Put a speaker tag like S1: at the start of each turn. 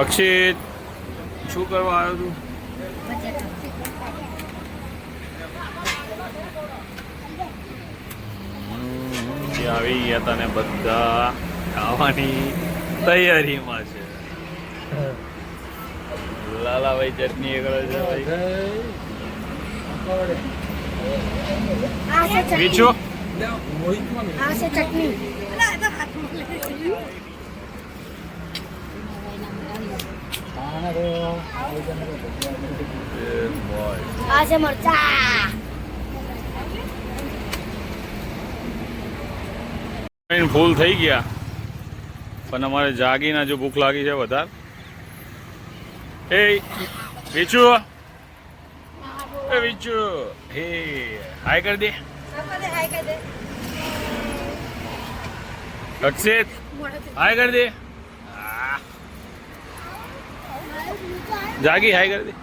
S1: અક્ષિત શું કરવા આવ્યો તું? આવી ગયા તને બધા ખાવાની તૈયારીમાં છે. લાલાભાઈ ચટણી એકડો કરે છે ભાઈ બીજું
S2: આ છે ચટણી. આ છે મરચા
S1: ફૂલ થઈ ગયા. પણ અમારે જાગીને જો ભૂખ લાગી છે વધારે. એ વિચુ. એ વિચુ. હે હાય કરી દે. અક્ષિત હાય કરી દે આ. જાગી હાય કરી દે.